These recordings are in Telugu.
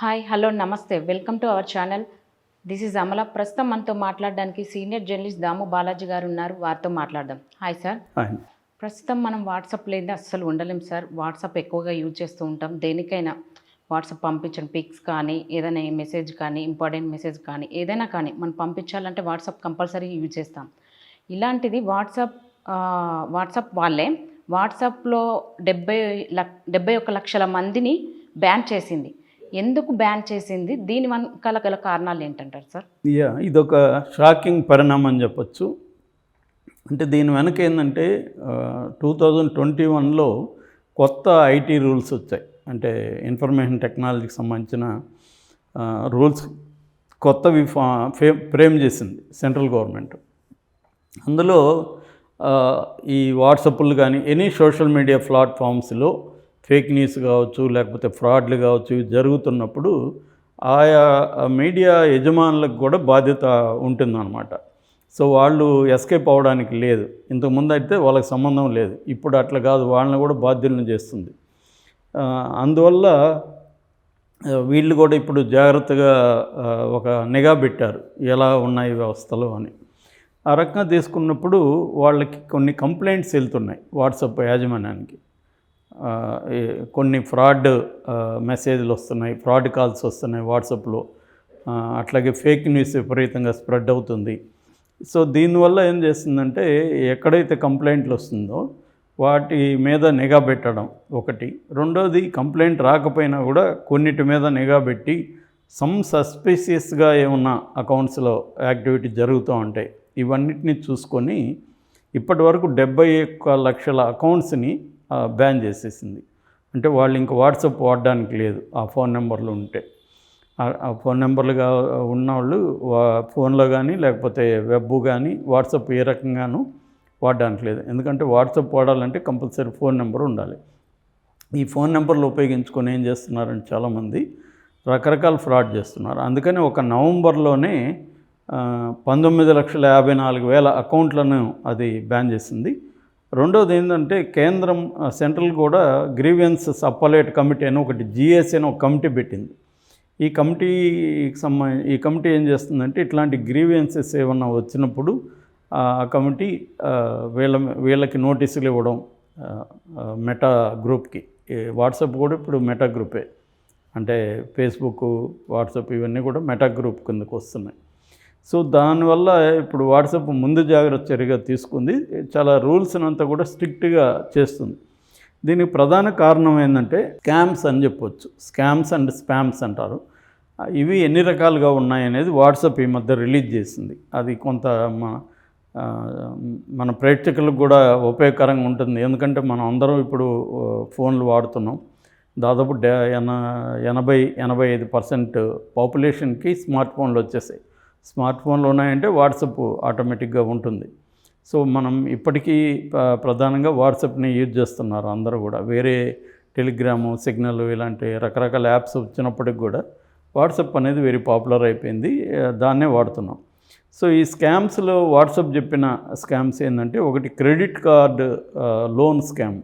హాయ్ హలో నమస్తే. Welcome to our channel this is Amala ప్రస్తుతం మనతో మాట్లాడడానికి సీనియర్ జర్నలిస్ట్ దాము బాలాజీ గారు ఉన్నారు. వారితో మాట్లాడదాం. Hi sir. ప్రస్తుతం మనం వాట్సాప్ లేని అస్సలు ఉండలేం సార్ వాట్సాప్ ఎక్కువగా యూజ్ చేస్తూ ఉంటాం. దేనికైనా వాట్సాప్ పంపించడం పిక్స్ కానీ ఏదైనా మెసేజ్ కానీ ఇంపార్టెంట్ మెసేజ్ కానీ ఏదైనా కానీ మనం పంపించాలంటే వాట్సాప్ కంపల్సరీ యూజ్ చేస్తాం. ఇలాంటిది వాట్సాప్ వాట్సాప్ వాళ్ళే వాట్సాప్లో డెబ్బై లక్ డెబ్బై ఒక్క లక్షల మందిని బ్యాన్ చేసింది. ఎందుకు బ్యాన్ చేసింది? దీని వెనకాల గల కారణాలు ఏంటంటారు సార్ యా ఇదొక షాకింగ్ పరిణామం చెప్పచ్చు. అంటే దీని వెనక ఏంటంటే టూ థౌజండ్ ట్వంటీ వన్లో కొత్త ఐటీ రూల్స్ వచ్చాయి. అంటే ఇన్ఫర్మేషన్ టెక్నాలజీకి సంబంధించిన రూల్స్ కొత్తవి ఫా ఫ్రేమ్ చేసింది సెంట్రల్ గవర్నమెంట్ అందులో ఈ వాట్సాప్లు కానీ ఎనీ సోషల్ మీడియా ప్లాట్ఫామ్స్లో ఫేక్ న్యూస్ కావచ్చు లేకపోతే ఫ్రాడ్లు కావచ్చు ఇవి జరుగుతున్నప్పుడు ఆయా మీడియా యజమానులకు కూడా బాధ్యత ఉంటుందన్నమాట. సో వాళ్ళు ఎస్కేప్ అవ్వడానికి లేదు. ఇంతకుముందు అయితే వాళ్ళకి సంబంధం లేదు. ఇప్పుడు అట్లా కాదు. వాళ్ళని కూడా బాధ్యులను చేస్తుంది. అందువల్ల వీళ్ళు కూడా ఇప్పుడు జాగ్రత్తగా ఒక నిఘా పెట్టారు. ఎలా ఉన్నాయి వ్యవస్థలు అని. ఆ రకంగా తీసుకున్నప్పుడు వాళ్ళకి కొన్ని కంప్లైంట్స్ వెళ్తున్నాయి వాట్సాప్ యాజమాన్యానికి. కొన్ని ఫ్రాడ్ మెసేజ్లు వస్తున్నాయి ఫ్రాడ్ కాల్స్ వస్తున్నాయి వాట్సాప్లో. అట్లాగే ఫేక్ న్యూస్ విపరీతంగా స్ప్రెడ్ అవుతుంది. సో దీనివల్ల ఏం చేస్తుందంటే ఎక్కడైతే కంప్లైంట్లు వస్తుందో వాటి మీద నిఘా పెట్టడం ఒకటి. రెండోది కంప్లైంట్ రాకపోయినా కూడా కొన్నిటి మీద నిఘా పెట్టి సమ్ సస్పిషియస్గా ఏమన్నా అకౌంట్స్లో యాక్టివిటీ జరుగుతూ ఉంటాయి ఇవన్నిటిని చూసుకొని ఇప్పటి వరకు డెబ్బై ఒక్క లక్షల అకౌంట్స్ని బ్యాన్ చేసేసింది. అంటే వాళ్ళు ఇంకా వాట్సాప్ వాడడానికి లేదు ఆ ఫోన్ నెంబర్లు ఉంటే. ఆ- ఫోన్ నెంబర్లుగా ఉన్నవాళ్ళు ఫోన్లో కానీ లేకపోతే వెబ్ కానీ వాట్సాప్ ఏ రకంగానూ వాడడానికి లేదు. ఎందుకంటే వాట్సాప్ వాడాలంటే కంపల్సరీ ఫోన్ నెంబర్ ఉండాలి. ఈ ఫోన్ నెంబర్లు ఉపయోగించుకొని ఏం చేస్తున్నారని చాలామంది రకరకాల ఫ్రాడ్ చేస్తున్నారు. అందుకని ఒక నవంబర్లోనే పంతొమ్మిది లక్షల యాభై నాలుగు వేల అకౌంట్లను అది బ్యాన్ చేసింది. రెండోది ఏంటంటే కేంద్రం సెంట్రల్ కూడా గ్రీవియన్సెస్ అప్పలేట్ కమిటీ అని ఒకటి జిఎస్ అని ఒక కమిటీ పెట్టింది. ఈ కమిటీకి సంబంధించి ఈ కమిటీ ఏం చేస్తుందంటే ఇట్లాంటి గ్రీవియన్సెస్ ఏమన్నా వచ్చినప్పుడు ఆ కమిటీ వీళ్ళ వీళ్ళకి నోటీసులు ఇవ్వడం మెటా గ్రూప్కి. వాట్సాప్ కూడా ఇప్పుడు మెటా గ్రూపే. అంటే ఫేస్బుక్ వాట్సాప్ ఇవన్నీ కూడా మెటా గ్రూప్ కిందకు వస్తున్నాయి. సో దానివల్ల ఇప్పుడు వాట్సాప్ ముందు జాగ్రత్త చర్యగా తీసుకుంది. చాలా రూల్స్ని అంతా కూడా స్ట్రిక్ట్గా చేస్తుంది. దీనికి ప్రధాన కారణం ఏంటంటే స్కామ్స్ అని చెప్పొచ్చు. స్కామ్స్ అండ్ స్పామ్స్ అంటారు. ఇవి ఎన్ని రకాలుగా ఉన్నాయనేది వాట్సాప్ ఈ మధ్య రిలీజ్ చేసింది. అది కొంత మన మన ప్రేక్షకులకు కూడా ఉపయోగకరంగా ఉంటుంది. ఎందుకంటే మనం అందరం ఇప్పుడు ఫోన్లు వాడుతున్నాం. దాదాపు ఎన ఎనభై ఎనభై ఐదు పర్సెంట్ పాపులేషన్కి స్మార్ట్ ఫోన్లు వచ్చేసాయి. స్మార్ట్ ఫోన్లు ఉన్నాయంటే వాట్సప్ ఆటోమేటిక్గా ఉంటుంది. సో మనం ఇప్పటికీ ప్రధానంగా వాట్సాప్ని యూజ్ చేస్తున్నారు అందరూ కూడా. వేరే టెలిగ్రాము సిగ్నల్ ఇలాంటి రకరకాల యాప్స్ వచ్చినప్పటికి కూడా వాట్సాప్ అనేది వెరీ పాపులర్ అయిపోయింది. దాన్నే వాడుతున్నాం. సో ఈ స్కామ్స్లో వాట్సాప్ చెప్పిన స్కామ్స్ ఏంటంటే ఒకటి క్రెడిట్ కార్డు లోన్ స్కామ్.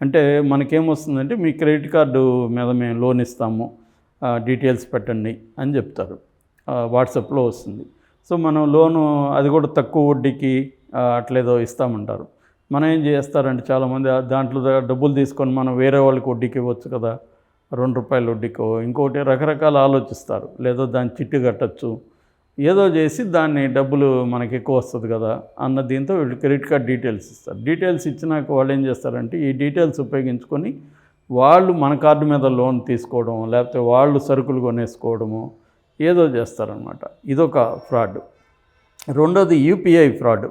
అంటే మనకేమొస్తుందంటే మీ క్రెడిట్ కార్డు మీద మేము లోన్ ఇస్తాము డీటెయిల్స్ పెట్టండి అని చెప్తారు. వాట్సాప్లో వస్తుంది. సో మనం లోను అది కూడా తక్కువ వడ్డీకి అట్లేదో ఇస్తామంటారు. మనం ఏం చేస్తారంటే చాలామంది దాంట్లో డబ్బులు తీసుకొని మనం వేరే వాళ్ళకి వడ్డీకి ఇవ్వచ్చు కదా. రెండు రూపాయల వడ్డీకో ఇంకోటి రకరకాల ఆలోచిస్తారు. లేదా దాన్ని చిట్టు కట్టచ్చు. ఏదో చేసి దాన్ని డబ్బులు మనకి ఎక్కువ వస్తుంది కదా అన్న దీంతో వీళ్ళు క్రెడిట్ కార్డ్ డీటెయిల్స్ ఇస్తారు. డీటెయిల్స్ ఇచ్చినాక వాళ్ళు ఏం చేస్తారంటే ఈ డీటెయిల్స్ ఉపయోగించుకొని వాళ్ళు మన కార్డు మీద లోన్ తీసుకోవడం లేకపోతే వాళ్ళు సరుకులు కొనేసుకోవడము ఏదో చేస్తారనమాట ఇదొక ఫ్రాడ్. రెండోది యూపీఐ ఫ్రాడ్.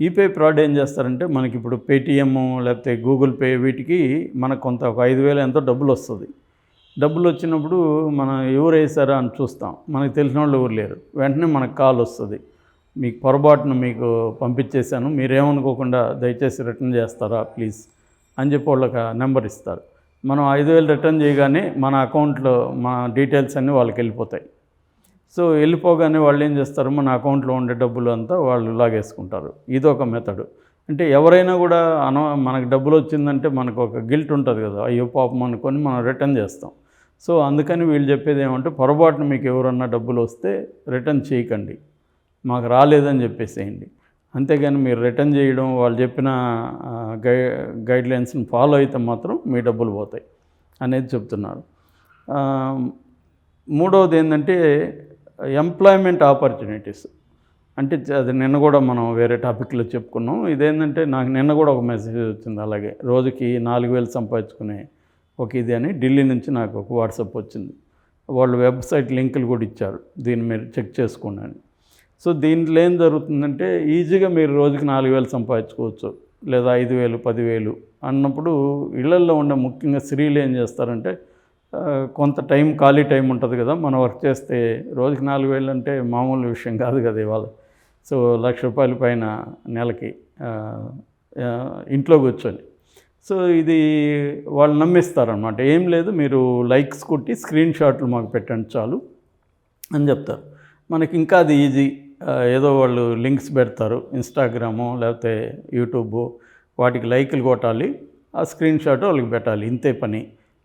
యూపీఐ ఫ్రాడ్ ఏం చేస్తారంటే మనకి ఇప్పుడు పేటిఎమ్ లేకపోతే గూగుల్ పే వీటికి మనకు కొంత ఒక ఐదు వేలు ఎంతో డబ్బులు వస్తుంది. డబ్బులు వచ్చినప్పుడు మనం ఎవరు వేసారా అని చూస్తాం. మనకు తెలిసిన వాళ్ళు ఎవరు లేరు. వెంటనే మనకు కాల్ వస్తుంది. మీకు పొరపాటున మీకు పంపించేశాను మీరేమనుకోకుండా దయచేసి రిటర్న్ చేస్తారా ప్లీజ్ అని చెప్పి వాళ్ళకి నెంబర్ ఇస్తారు. మనం ఐదు వేలు రిటర్న్ చేయగానే మన అకౌంట్లో మన డీటెయిల్స్ అన్నీ వాళ్ళకి వెళ్ళిపోతాయి. సో వెళ్ళిపోగానే వాళ్ళు ఏం చేస్తారు? మన అకౌంట్లో ఉండే డబ్బులు అంతా వాళ్ళు లాగేసుకుంటారు. ఇది ఒక మెథడ్. అంటే ఎవరైనా కూడా అన మనకు డబ్బులు వచ్చిందంటే మనకు ఒక గిల్ట్ ఉంటుంది కదా. అయ్యో పాపం అనుకొని మనం రిటర్న్ చేస్తాం. సో అందుకని వీళ్ళు చెప్పేది ఏమంటే పొరపాటున మీకు ఎవరన్నా డబ్బులు వస్తే రిటర్న్ చేయకండి. మాకు రాలేదని చెప్పేసేయండి. అంతేగాని మీరు రిటర్న్ చేయడం వాళ్ళు చెప్పిన గై గైడ్లైన్స్ని ఫాలో అయితే మాత్రం మీ డబ్బులు పోతాయి అనేది చెప్తున్నారు. మూడవది ఏంటంటే ఎంప్లాయ్మెంట్ ఆపర్చునిటీస్. అంటే అది నిన్న కూడా మనం వేరే టాపిక్లో చెప్పుకున్నాం. ఇదేంటంటే నాకు నిన్న కూడా ఒక మెసేజ్ వచ్చింది అలాగే. రోజుకి నాలుగు వేలు సంపాదించుకునే ఒక ఇది అని ఢిల్లీ నుంచి నాకు ఒక వాట్సాప్ వచ్చింది. వాళ్ళు వెబ్సైట్ లింకులు కూడా ఇచ్చారు. దీన్ని మీరు చెక్ చేసుకోండి సో దీంట్లో ఏం జరుగుతుందంటే ఈజీగా మీరు రోజుకి నాలుగు వేలు సంపాదించుకోవచ్చు. లేదా ఐదు వేలు పదివేలు అన్నప్పుడు ఇళ్ళల్లో ఉండే ముఖ్యంగా స్త్రీలు ఏం చేస్తారంటే కొంత టైం ఖాళీ టైం ఉంటుంది కదా. మనం వర్క్ చేస్తే రోజుకి నాలుగు వేలు అంటే మామూలు విషయం కాదు కదా ఇవాళ. సో లక్ష రూపాయల పైన నెలకి ఇంట్లో కూర్చొని. సో ఇది వాళ్ళు నమ్మిస్తారనమాట ఏం లేదు మీరు లైక్స్ కొట్టి స్క్రీన్ షాట్లు మాకు పెట్టండి చాలు అని చెప్తారు. మనకి ఇంకా అది ఈజీ. ఏదో వాళ్ళు లింక్స్ పెడతారు ఇన్స్టాగ్రాము లేకపోతే యూట్యూబ్. వాటికి లైక్లు కొట్టాలి ఆ స్క్రీన్ షాట్ వాళ్ళకి పెట్టాలి ఇంతే పని.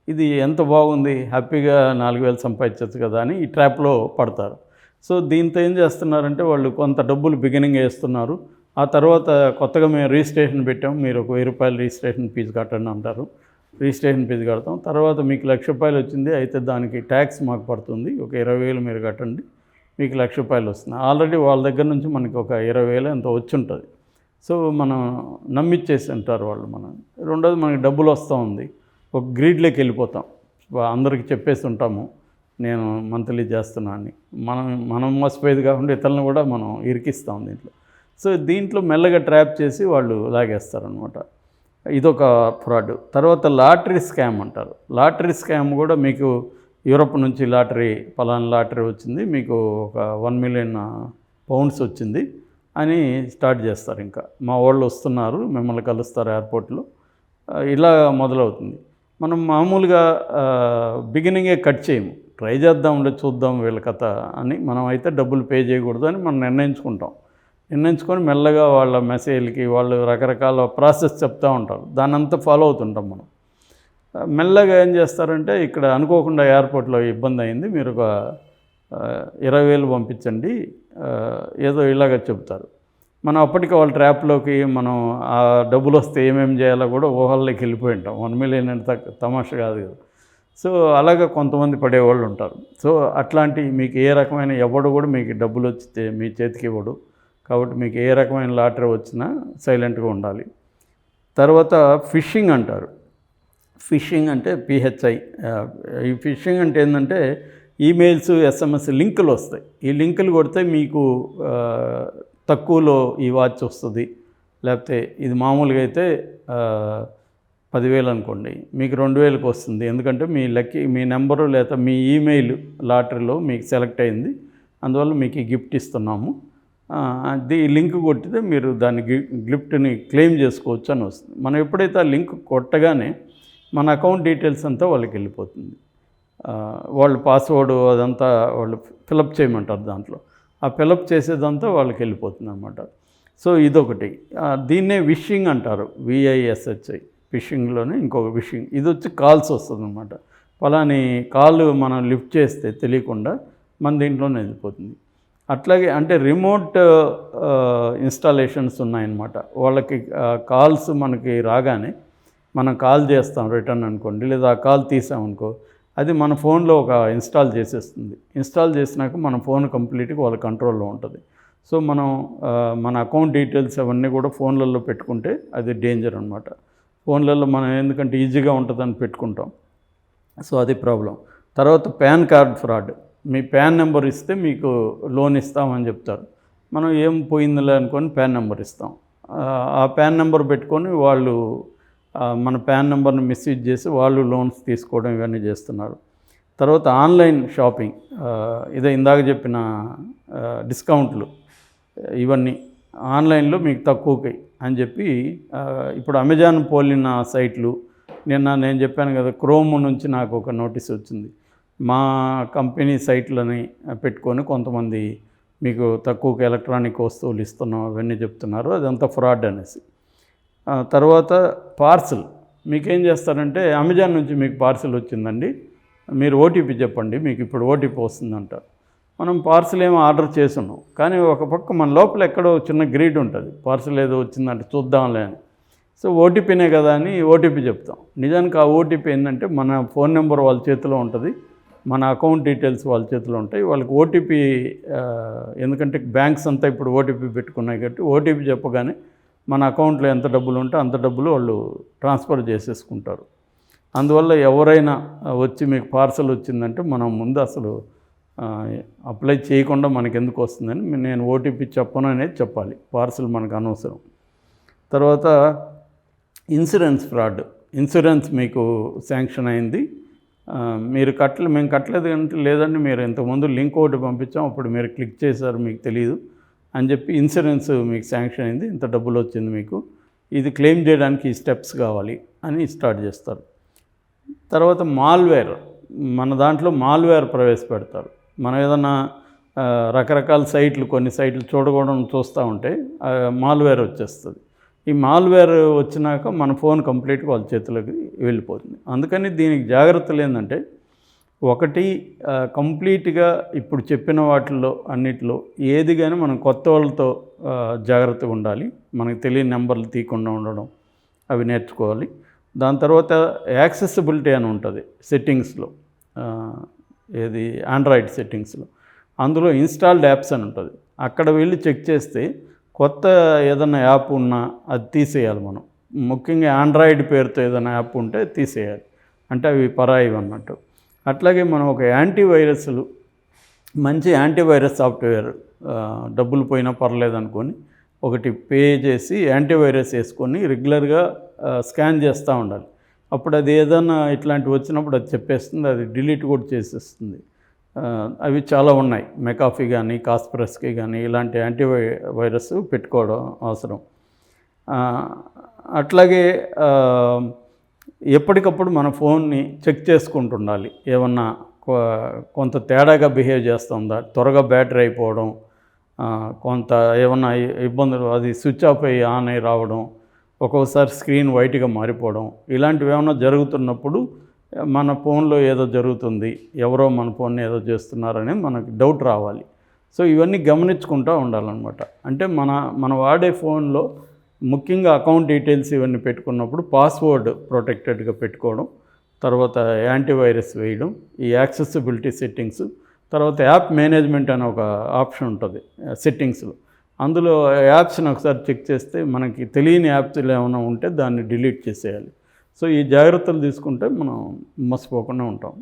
ఇది ఎంత బాగుంది హ్యాపీగా నాలుగు వేలు సంపాదించవచ్చు కదా అని ఈ ట్రాప్లో పడతారు. సో దీంతో ఏం చేస్తున్నారంటే వాళ్ళు కొంత డబ్బులు బిగినింగ్ వేస్తున్నారు. ఆ తర్వాత కొత్తగా మేము రిజిస్ట్రేషన్ పెట్టాం. మీరు ఒక వెయ్యి రూపాయలు రిజిస్ట్రేషన్ ఫీజు కట్టండి అంటారు. రిజిస్ట్రేషన్ ఫీజు కడతాం. తర్వాత మీకు లక్ష రూపాయలు వచ్చింది అయితే దానికి ట్యాక్స్ మాకు పడుతుంది. ఒక ఇరవై వేలు మీరు కట్టండి మీకు లక్ష రూపాయలు వస్తుంది. ఆల్రెడీ వాళ్ళ దగ్గర నుంచి మనకి ఒక ఇరవై వేలు ఎంత వచ్చి ఉంటుంది సో మనం నమ్మిచ్చేసి అంటారు వాళ్ళు మనం రెండోది మనకి డబ్బులు వస్తూ ఉంది. ఒక గ్రీడ్లోకి వెళ్ళిపోతాం. అందరికి అందరికీ చెప్పేసి ఉంటాము నేను మంత్లీ చేస్తున్నా అని. మనం మనం మోసపోయేది కాకుండా ఇతరులను కూడా మనం ఇరికిస్తాం దీంట్లో. సో దీంట్లో మెల్లగా ట్రాప్ చేసి వాళ్ళు లాగేస్తారనమాట ఇదొక ఫ్రాడ్. తర్వాత లాటరీ స్కామ్ అంటారు. లాటరీ స్కామ్ కూడా మీకు యూరప్ నుంచి లాటరీ పలాన లాటరీ వచ్చింది మీకు ఒక వన్ మిలియన్ పౌండ్స్ వచ్చింది అని స్టార్ట్ చేస్తారు ఇంకా. మా వాళ్ళు వస్తున్నారు మిమ్మల్ని కలుస్తారు ఎయిర్పోర్ట్లో. ఇలా మొదలవుతుంది. మనం మామూలుగా బిగినింగే కట్ చేయము. ట్రై చేద్దాంలే చూద్దాం వీళ్ళ కథ అని మనం అయితే డబ్బులు పే చేయకూడదు అని మనం నిర్ణయించుకుంటాం. నిర్ణయించుకొని మెల్లగా వాళ్ళ మెసేజ్లకి వాళ్ళు రకరకాల ప్రాసెస్ చెప్తూ ఉంటారు. దాని అంతా ఫాలో అవుతుంటాం మనం. మెల్లగా ఏం చేస్తారంటే ఇక్కడ అనుకోకుండా ఎయిర్పోర్ట్లో ఇబ్బంది అయింది. మీరు ఒక ఇరవై వేలు పంపించండి. ఏదో ఇలాగ చెప్తారు. మనం అప్పటికి వాళ్ళ ట్రాప్లోకి మనం ఆ డబ్బులు వస్తే ఏమేమి చేయాలో కూడా ఊహల్లోకి వెళ్ళిపోయి ఉంటాం. వన్ మిలియన్ అంటే తక్కువ కాదు కదా సో అలాగా కొంతమంది పడేవాళ్ళు ఉంటారు. సో అట్లాంటి మీకు ఏ రకమైన ఎవడు కూడా మీకు డబ్బులు వచ్చితే మీ చేతికి ఇవ్వడు. కాబట్టి మీకు ఏ రకమైన లాటరీ వచ్చినా సైలెంట్గా ఉండాలి. తర్వాత ఫిషింగ్ అంటారు. ఫిషింగ్ అంటే పిహెచ్ఐ. ఈ ఫిషింగ్ అంటే ఏంటంటే ఈమెయిల్స్ ఎస్ఎంఎస్ లింకులు వస్తాయి. ఈ లింకులు కొడితే మీకు తక్కువలో ఈ వాచ్ వస్తుంది. లేకపోతే ఇది మామూలుగా అయితే పదివేలు అనుకోండి. మీకు రెండు వేలకు వస్తుంది. ఎందుకంటే మీ లక్కీ మీ నెంబరు లేదా మీ ఈమెయిల్ లాటరీలో మీకు సెలెక్ట్ అయింది. అందువల్ల మీకు ఈ గిఫ్ట్ ఇస్తున్నాము. అది లింక్ కొట్టితే మీరు దాని గి- గిఫ్ట్ని క్లెయిమ్ చేసుకోవచ్చు అని వస్తుంది. మనం ఎప్పుడైతే ఆ లింక్ కొట్టగానే మన అకౌంట్ డీటెయిల్స్ అంతా వాళ్ళకి వెళ్ళిపోతుంది. వాళ్ళు పాస్వర్డ్ అదంతా వాళ్ళు ఫిలప్ చేయమంటారు దాంట్లో. ఆ పిలప్ చేసేదంతా వాళ్ళకి వెళ్ళిపోతుంది అనమాట సో ఇదొకటి. దీన్నే విషింగ్ అంటారు. విఐఎస్హెచ్ఐ ఫిషింగ్లోనే ఇంకొక విషింగ్. ఇది వచ్చి కాల్స్ వస్తుంది అనమాట ఫలాని కాల్ మనం లిఫ్ట్ చేస్తే తెలియకుండా మన దీంట్లోనే వెళ్ళిపోతుంది. అట్లాగే అంటే రిమోట్ ఇన్స్టాలేషన్స్ ఉన్నాయన్నమాట. వాళ్ళకి కాల్స్ మనకి రాగానే మనం కాల్ చేస్తాం రిటర్న్ అనుకోండి. లేదా ఆ కాల్ తీసామనుకో అది మన ఫోన్లో ఒక ఇన్స్టాల్ చేసేస్తుంది. ఇన్స్టాల్ చేసినాక మన ఫోన్ కంప్లీట్గా వాళ్ళ కంట్రోల్లో ఉంటుంది. సో మనం మన అకౌంట్ డీటెయిల్స్ అవన్నీ కూడా ఫోన్లలో పెట్టుకుంటే అది డేంజర్ అనమాట ఫోన్లలో మనం ఎందుకంటే ఈజీగా ఉంటుందని పెట్టుకుంటాం. సో అది ప్రాబ్లం. తర్వాత పాన్ కార్డ్ ఫ్రాడ్. మీ పాన్ నెంబర్ ఇస్తే మీకు లోన్ ఇస్తామని చెప్తారు. మనం ఏం పోయిందిలే అనుకొని పాన్ నెంబర్ ఇస్తాం. ఆ, ప్యాన్ పాన్ నెంబర్ పెట్టుకొని వాళ్ళు మన ప్యాన్ నెంబర్ను మిస్యూజ్ చేసి వాళ్ళు లోన్స్ తీసుకోవడం ఇవన్నీ చేస్తున్నారు. తర్వాత ఆన్లైన్ షాపింగ్ ఇదే ఇందాక చెప్పిన డిస్కౌంట్లు ఇవన్నీ ఆన్లైన్లో మీకు తక్కువకి అని చెప్పి ఇప్పుడు అమెజాన్ పోలిన సైట్లు నిన్న నేను చెప్పాను కదా క్రోమ్ నుంచి నాకు ఒక నోటీస్ వచ్చింది. మా కంపెనీ సైట్లని పెట్టుకొని కొంతమంది మీకు తక్కువకి ఎలక్ట్రానిక్ వస్తువులు ఇస్తున్నాం అవన్నీ చెప్తున్నారు అదంతా ఫ్రాడ్ అనేసి. తర్వాత పార్సల్. మీకేం చేస్తారంటే అమెజాన్ నుంచి మీకు పార్సిల్ వచ్చిందండి. మీరు ఓటీపీ చెప్పండి మీకు ఇప్పుడు ఓటీపీ వస్తుందంట. మనం పార్సిల్ ఏమో ఆర్డర్ చేసున్నాం కానీ ఒక పక్క మన లోపల ఎక్కడో చిన్న గ్రీడ్ ఉంటుంది. పార్సిల్ ఏదో వచ్చిందంటే చూద్దాంలే అని. సో ఓటీపీనే కదా అని ఓటీపీ చెప్తాం. నిజానికి ఆ ఓటీపీ ఏంటంటే మన ఫోన్ నెంబర్ వాళ్ళ చేతిలో ఉంటుంది. మన అకౌంట్ డీటెయిల్స్ వాళ్ళ చేతిలో ఉంటాయి. వాళ్ళకి ఓటీపీ ఎందుకంటే బ్యాంక్స్ అంతా ఇప్పుడు ఓటీపీ పెట్టుకున్నాయి కాబట్టి ఓటీపీ చెప్పగానే మన అకౌంట్లో ఎంత డబ్బులు ఉంటే అంత డబ్బులు వాళ్ళు ట్రాన్స్ఫర్ చేసేసుకుంటారు. అందువల్ల ఎవరైనా వచ్చి మీకు పార్సల్ వచ్చిందంటే మనం ముందు అసలు అప్లై చేయకుండా మనకి ఎందుకు వస్తుందని నేను ఓటీపీ చెప్పను అనేది చెప్పాలి. పార్సల్ మనకు అనవసరం. తర్వాత ఇన్సూరెన్స్ ఫ్రాడ్. ఇన్సూరెన్స్ మీకు శాంక్షన్ అయింది. మీరు కట్టలే మేము కట్టలేదు అంటే లేదండి మీరు ఇంతకుముందు లింక్ ఒకటి పంపించాం అప్పుడు మీరు క్లిక్ చేశారు మీకు తెలియదు అని చెప్పి ఇన్సూరెన్స్ మీకు శాంక్షన్ అయింది ఇంత డబ్బులు వచ్చింది మీకు. ఇది క్లెయిమ్ చేయడానికి ఈ స్టెప్స్ కావాలి అని స్టార్ట్ చేస్తారు. తర్వాత మాల్వేర్ మన దాంట్లో మాల్వేర్ ప్రవేశపెడతారు. మనం ఏదన్నా రకరకాల సైట్లు కొన్ని సైట్లు చూడకూడదు చూస్తూ ఉంటే మాల్వేర్ వచ్చేస్తుంది. ఈ మాల్వేర్ వచ్చినాక మన ఫోన్ కంప్లీట్గా వాళ్ళ చేతిలోకి వెళ్ళిపోతుంది. అందుకని దీనికి జాగ్రత్తలు ఏంటంటే ఒకటి కంప్లీట్గా ఇప్పుడు చెప్పిన వాటిల్లో అన్నిటిలో ఏది కానీ మనం కొత్త వాళ్ళతో జాగ్రత్తగా ఉండాలి. మనకు తెలియని నెంబర్లు తీయకుండా ఉండడం అవి నేర్చుకోవాలి. దాని తర్వాత యాక్సెసిబిలిటీ అని ఉంటుంది సెట్టింగ్స్లో ఏది ఆండ్రాయిడ్ సెట్టింగ్స్లో. అందులో ఇన్స్టాల్డ్ యాప్స్ అని ఉంటుంది. అక్కడ వెళ్ళి చెక్ చేస్తే కొత్త ఏదైనా యాప్ ఉన్నా అది తీసేయాలి మనం. ముఖ్యంగా ఆండ్రాయిడ్ పేరుతో ఏదైనా యాప్ ఉంటే తీసేయాలి. అంటే అవి పరాయివి అన్నట్టు. అట్లాగే మనం ఒక యాంటీవైరస్లు మంచి యాంటీవైరస్ సాఫ్ట్వేర్ డబ్బులు పోయినా పర్లేదు అనుకొని ఒకటి పే చేసి యాంటీవైరస్ వేసుకొని రెగ్యులర్గా స్కాన్ చేస్తూ ఉండాలి. అప్పుడు అది ఏదైనా ఇట్లాంటివి వచ్చినప్పుడు అది చెప్పేస్తుంది అది డిలీట్ కూడా చేసేస్తుంది. అవి చాలా ఉన్నాయి. మెకాఫీ కానీ కాస్ప్రస్కి కానీ ఇలాంటి యాంటీవై వైరస్ పెట్టుకోవడం అవసరం. అట్లాగే ఎప్పటికప్పుడు మన ఫోన్ని చెక్ చేసుకుంటుండాలి. ఏమన్నా కొంత తేడాగా బిహేవ్ చేస్తుందా త్వరగా బ్యాటరీ అయిపోవడం కొంత ఏమన్నా ఇబ్బందులు అది స్విచ్ ఆఫ్ అయ్యి ఆన్ అయ్యి రావడం ఒక్కొక్కసారి స్క్రీన్ వైట్గా మారిపోవడం ఇలాంటివి ఏమైనా జరుగుతున్నప్పుడు మన ఫోన్లో ఏదో జరుగుతుంది ఎవరో మన ఫోన్ని ఏదో చేస్తున్నారని మనకు డౌట్ రావాలి. సో ఇవన్నీ గమనించుకుంటూ ఉండాలన్నమాట. అంటే మన మన వాడే ఫోన్లో ముఖ్యంగా అకౌంట్ డీటెయిల్స్ ఇవన్నీ పెట్టుకున్నప్పుడు పాస్వర్డ్ ప్రొటెక్టెడ్గా పెట్టుకోవడం తర్వాత యాంటీవైరస్ వేయడం ఈ యాక్సెసిబిలిటీ సెట్టింగ్స్ తర్వాత యాప్ మేనేజ్మెంట్ అనే ఒక ఆప్షన్ ఉంటుంది సెట్టింగ్స్లో అందులో యాప్స్ని ఒకసారి చెక్ చేస్తే మనకి తెలియని యాప్స్లు ఏమైనా ఉంటే దాన్ని డిలీట్ చేసేయాలి. సో ఈ జాగ్రత్తలు తీసుకుంటే మనం మర్చిపోకుండా ఉంటాం.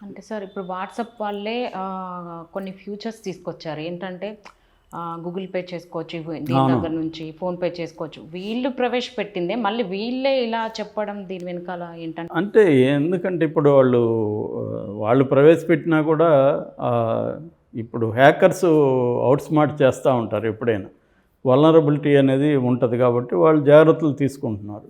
అంటే సార్ ఇప్పుడు వాట్సాప్ వాళ్ళే కొన్ని ఫ్యూచర్స్ తీసుకొచ్చారు. ఏంటంటే గూగుల్ పే చేసుకోవచ్చు దీని. దగ్గర నుంచి ఫోన్ పే చేసుకోవచ్చు. వీళ్ళు ప్రవేశపెట్టిందే మళ్ళీ వీళ్ళే ఇలా చెప్పడం దీని వెనకాల ఏంటంటే? అంటే ఎందుకంటే ఇప్పుడు వాళ్ళు వాళ్ళు ప్రవేశపెట్టినా కూడా ఇప్పుడు హ్యాకర్స్ అవుట్ స్మార్ట్ చేస్తూ ఉంటారు ఎప్పుడైనా. వలనరబిలిటీ అనేది ఉంటుంది కాబట్టి వాళ్ళు జాగ్రత్తలు తీసుకుంటున్నారు.